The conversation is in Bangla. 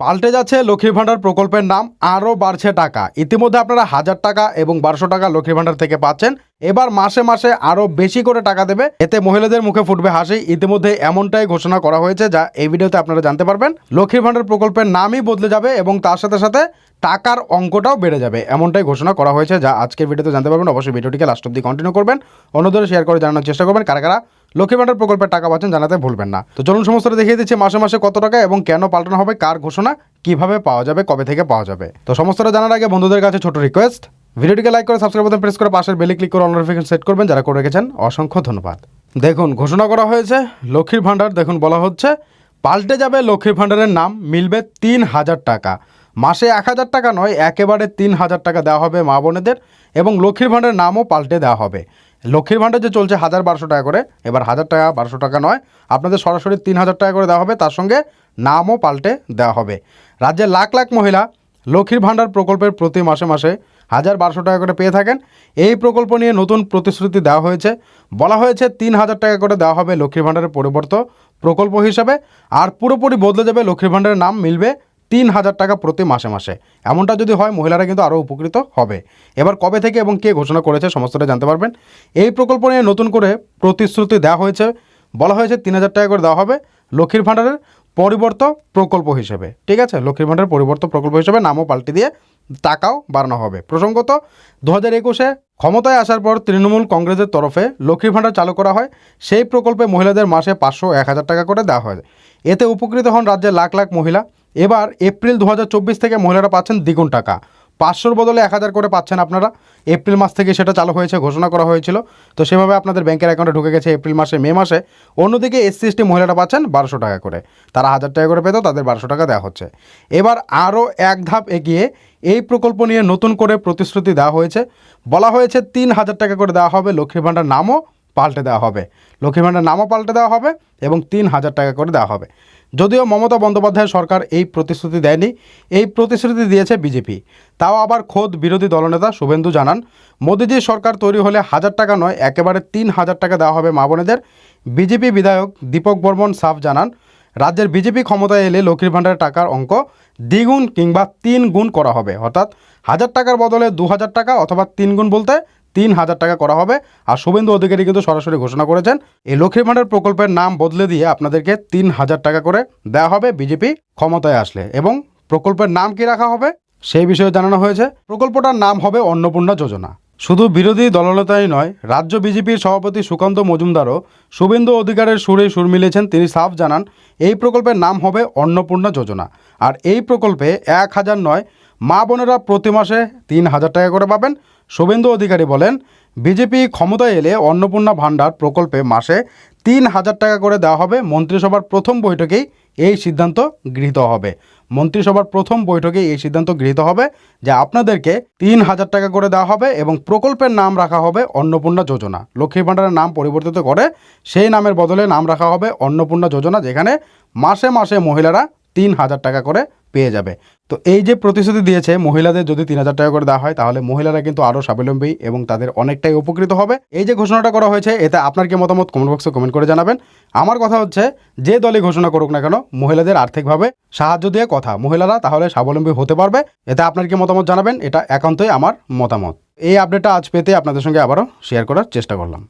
পাল্টে যাচ্ছে লক্ষ্মীর ভাণ্ডার প্রকল্পের নাম, আরও বাড়ছে টাকা। ইতিমধ্যে আপনারা হাজার টাকা এবং বারোশো টাকা লক্ষ্মীর ভাণ্ডার থেকে পাচ্ছেন। এবার মাসে মাসে আরও বেশি করে টাকা দেবে। এতে মহিলাদের মুখে ফুটবে হাসি। ইতিমধ্যে এমনটাই ঘোষণা করা হয়েছে, যা এই ভিডিওতে আপনারা জানতে পারবেন। লক্ষ্মীর ভাণ্ডার প্রকল্পের নামই বদলে যাবে এবং তার সাথে সাথে টাকার অঙ্কটাও বেড়ে যাবে, এমনটাই ঘোষণা করা হয়েছে, যা আজকের ভিডিওতে জানতে পারবেন। অবশ্যই ভিডিওটিকে লাস্ট অব্দি কন্টিনিউ করবেন। অন্যদের শেয়ার করে জানানোর চেষ্টা করবেন। কারা কারা লক্ষ্মী ভাণ্ডার প্রকল্পের টাকা পাচ্ছেন জানাতে ভুলবেন না। তো চলুন সমস্তটা দেখিয়ে দিচ্ছি, মাসে মাসে কত টাকা এবং কেন পাল্টানো হবে, কার ঘোষণা, কীভাবে পাওয়া যাবে, কবে থেকে পাওয়া যাবে। তো সমস্তটা জানার আগে বন্ধুদের কাছে ছোট রিকোয়েস্ট ভিডিওটিকে লাইক করে সাবস্ক্রাইব বাটন প্রেস করে পাশের বেলে ক্লিক করে নোটিফিকেশন সেট করবেন। যারা করে রেখেছেন, অসংখ্য ধন্যবাদ। দেখুন, ঘোষণা করা হয়েছে, লক্ষ্মীর ভাণ্ডার, দেখুন, বলা হচ্ছে, পাল্টে যাবে লক্ষ্মীর ভাণ্ডারের নাম, মিলবে তিন হাজার টাকা। মাসে এক হাজার টাকা নয়, একেবারে তিন হাজার টাকা দেওয়া হবে মা বোনেদের, এবং লক্ষ্মীর ভাণ্ডারের নামও পাল্টে দেওয়া হবে। লক্ষ্মীর ভাণ্ডার যে চলছে হাজার বারোশো টাকা করে, এবার হাজার টাকা, বারোশো টাকা নয়, আপনাদের সরাসরি তিন হাজার টাকা করে দেওয়া হবে, তার সঙ্গে নামও পাল্টে দেওয়া হবে। রাজ্যের লাখ লাখ মহিলা লক্ষ্মীর ভাণ্ডার প্রকল্পের প্রতি মাসে মাসে হাজার বারোশো টাকা করে পেয়ে থাকেন। এই প্রকল্প নিয়ে নতুন প্রতিশ্রুতি দেওয়া হয়েছে। বলা হয়েছে তিন হাজার টাকা করে দেওয়া হবে লক্ষ্মীর ভাণ্ডারের পরিবর্ত প্রকল্প হিসাবে, আর পুরোপুরি বদলে যাবে লক্ষ্মীর ভাণ্ডারের নাম, মিলবে তিন হাজার টাকা প্রতি মাসে মাসে। এমনটা যদি হয়, মহিলারা কিন্তু আরও উপকৃত হবে। এবার কবে থেকে এবং কে ঘোষণা করেছে সমস্তটা জানতে পারবেন। এই প্রকল্প নিয়ে নতুন করে প্রতিশ্রুতি দেওয়া হয়েছে। বলা হয়েছে তিন হাজার টাকা করে দেওয়া হবে লক্ষ্মীর ভাণ্ডারের পরিবর্ত প্রকল্প হিসেবে। ঠিক আছে? লক্ষ্মীর ভাণ্ডারের পরিবর্ত প্রকল্প হিসেবে নামও পাল্টে দিয়ে টাকাও বাড়ানো হবে। প্রসঙ্গত দু হাজার একুশে ক্ষমতায় আসার পর তৃণমূল কংগ্রেসের তরফে লক্ষ্মীর ভাণ্ডার চালু করা হয়। সেই প্রকল্পে মহিলাদের মাসে পাঁচশো এক হাজার টাকা করে দেওয়া হয়। এতে উপকৃত হন রাজ্যের লাখ লাখ মহিলা। এবার এপ্রিল দু হাজার চব্বিশ থেকে মহিলারা পাচ্ছেন দ্বিগুণ টাকা। পাঁচশোর বদলে এক হাজার করে পাচ্ছেন আপনারা। এপ্রিল মাস থেকে সেটা চালু হয়েছে, ঘোষণা করা হয়েছিল। তো সেভাবে আপনাদের ব্যাংকের অ্যাকাউন্টে ঢুকে গেছে এপ্রিল মাসে, মে মাসে। অন্যদিকে এসসি এসটি মহিলারা পাচ্ছেন বারোশো টাকা করে। তারা হাজার টাকা করে পেত, তাদের বারোশো টাকা দেওয়া হচ্ছে। এবার আরও এক ধাপ এগিয়ে এই প্রকল্প নিয়ে নতুন করে প্রতিশ্রুতি দেওয়া হয়েছে। বলা হয়েছে তিন হাজার টাকা করে দেওয়া হবে লক্ষ্মীর ভাণ্ডার নামও। পাল্টে দেওয়া হবে। লক্ষ্মী ভাণ্ডার নামও পাল্টে দেওয়া হবে এবং তিন হাজার টাকা করে দেওয়া হবে। যদিও মমতা বন্দ্যোপাধ্যায় সরকার এই প্রতিশ্রুতি দেয়নি, এই প্রতিশ্রুতি দিয়েছে বিজেপি। তাও আবার খোদ বিরোধী দলনেতা শুভেন্দু জানান, মোদিজির সরকার তৈরি হলে হাজার টাকা নয়, একেবারে তিন হাজার টাকা দেওয়া হবে মা বোনেদের। বিজেপি বিধায়ক দীপক বর্মন সাফ জানান, রাজ্যের বিজেপি ক্ষমতায় এলে লক্ষ্মীর ভাণ্ডারের টাকার অঙ্ক দ্বিগুণ কিংবা তিন গুণ করা হবে। অর্থাৎ হাজার টাকার বদলে দু হাজার টাকা অথবা তিন গুণ বলতে তিন হাজার টাকা করা হবে। আর শুভেন্দু অধিকারী কিন্তু সরাসরি ঘোষণা করেছেন এই লক্ষ্মী ভাণ্ডার প্রকল্পের নাম বদলে দিয়ে আপনাদেরকে তিন হাজার টাকা করে দেওয়া হবে বিজেপি ক্ষমতায় আসলে। এবং প্রকল্পের নাম কি রাখা হবে? সেই বিষয়ে জানানো হয়েছে। প্রকল্পটার নাম হবে অন্নপূর্ণা যোজনা। শুধু বিরোধী দলনেতাই নয়, রাজ্য বিজেপির সভাপতি সুকান্ত মজুমদারও শুভেন্দু অধিকারের সুরে সুর মিলেছেন। তিনি সাফ জানান, এই প্রকল্পের নাম হবে অন্নপূর্ণা যোজনা। আর এই প্রকল্পে এক হাজার নয় মা বোনেরা প্রতি মাসে তিন হাজার টাকা করে পাবেন। শুভেন্দু অধিকারী বলেন, বিজেপি ক্ষমতায় এলে অন্নপূর্ণা ভাণ্ডার প্রকল্পে মাসে তিন হাজার টাকা করে দেওয়া হবে। মন্ত্রিসভার প্রথম বৈঠকেই এই সিদ্ধান্ত গৃহীত হবে। মন্ত্রিসভার প্রথম বৈঠকেই এই সিদ্ধান্ত গৃহীত হবে যে আপনাদেরকে তিন হাজার টাকা করে দেওয়া হবে এবং প্রকল্পের নাম রাখা হবে অন্নপূর্ণা যোজনা। লক্ষ্মী ভাণ্ডারের নাম পরিবর্তিত করে সেই নামের বদলে নাম রাখা হবে অন্নপূর্ণা যোজনা, যেখানে মাসে মাসে মহিলারা তিন হাজার টাকা করে পেয়ে যাবে। তো এই যে প্রতিশ্রুতি দিয়েছে মহিলাদের যদি তিন হাজার টাকা করে দেওয়া হয়, তাহলে মহিলারা কিন্তু আরও স্বাবলম্বী এবং তাদের অনেকটাই উপকৃত হবে। এই যে ঘোষণাটা করা হয়েছে, এতে আপনার কি মতামত কমেন্ট বক্সে কমেন্ট করে জানাবেন। আমার কথা হচ্ছে, যে দলই ঘোষণা করুক না কেন, মহিলাদের আর্থিকভাবে সাহায্য দিয়ে কথা। মহিলারা তাহলে স্বাবলম্বী হতে পারবে, এতে আপনার কি মতামত জানাবেন, এটা একান্তই আমার মতামত। এই আপডেটটা আজ পেতে আপনাদের সঙ্গে আবারও শেয়ার করার চেষ্টা করলাম।